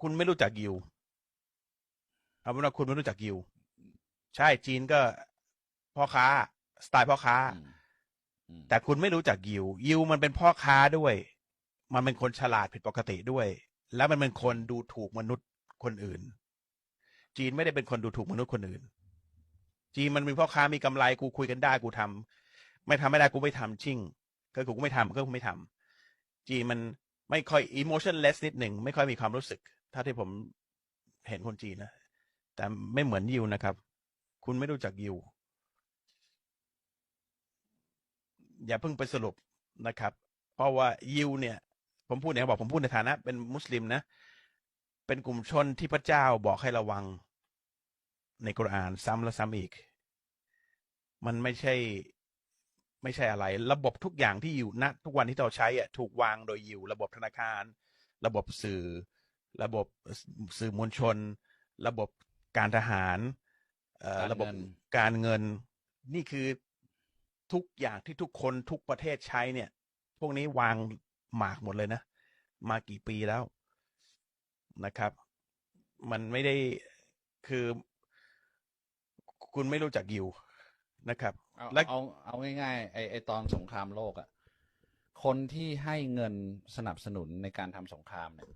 คุณไม่รู้จักยิวเอาเป็นว่าคุณไม่รู้จักยิว ใช่จีนก็พ่อค้า สไตล์พ่อค้าอืมอืมแต่คุณไม่รู้จักยิว ยิวมันเป็นพ่อค้าด้วย มันเป็นคนฉลาดผิดปกติด้วย แล้วมันเป็นคนดูถูกมนุษย์คนอื่น จีนไม่ได้เป็นคนดูถูกมนุษย์คนอื่น จีนมันมีพ่อค้ามีกำไรกูคุยกันได้กูทำไม่ทำไม่ได้กูไม่ทำชิ่งก็กูก็ไม่ทำก็กูไม่ทำจีนมัน ไม่ค่อย emotionless นิดหนึ่งไม่ค่อยมีความรู้สึกเท่าที่ผมเห็นคนจีนนะ แต่ไม่เหมือนยิวนะครับ คุณไม่รู้จักยิว อย่าเพิ่งไปสรุปนะครับ เพราะว่ายิวเนี่ย ผมพูดเนี่ยบอกผมพูดในฐานะ เป็นมุสลิมนะ เป็นกลุ่มชนที่พระเจ้าบอกให้ระวังในกุรอานซ้ำและซ้ำอีก มันไม่ใช่ ไม่ใช่อะไร ระบบทุกอย่างที่อยู่ณทุกวันที่เราใช้อะถูกวางโดยยิว ระบบธนาคาร ระบบสื่อ ระบบสื่อมวลชน ระบบการทหารเอ่อระบบการเงิน นี่คือทุกอย่างที่ทุกคนทุกประเทศใช้เนี่ย พวกนี้วางหมากหมดเลยนะ มากี่ปีแล้วนะครับ มันไม่ได้คือ คุณไม่รู้จักยิว นะครับ เอาและเอาเอาง่ายๆไอไอตอนสงครามโลกอะ่ะ คนที่ให้เงินสนับสนุนในการทำสงครามเนี่ย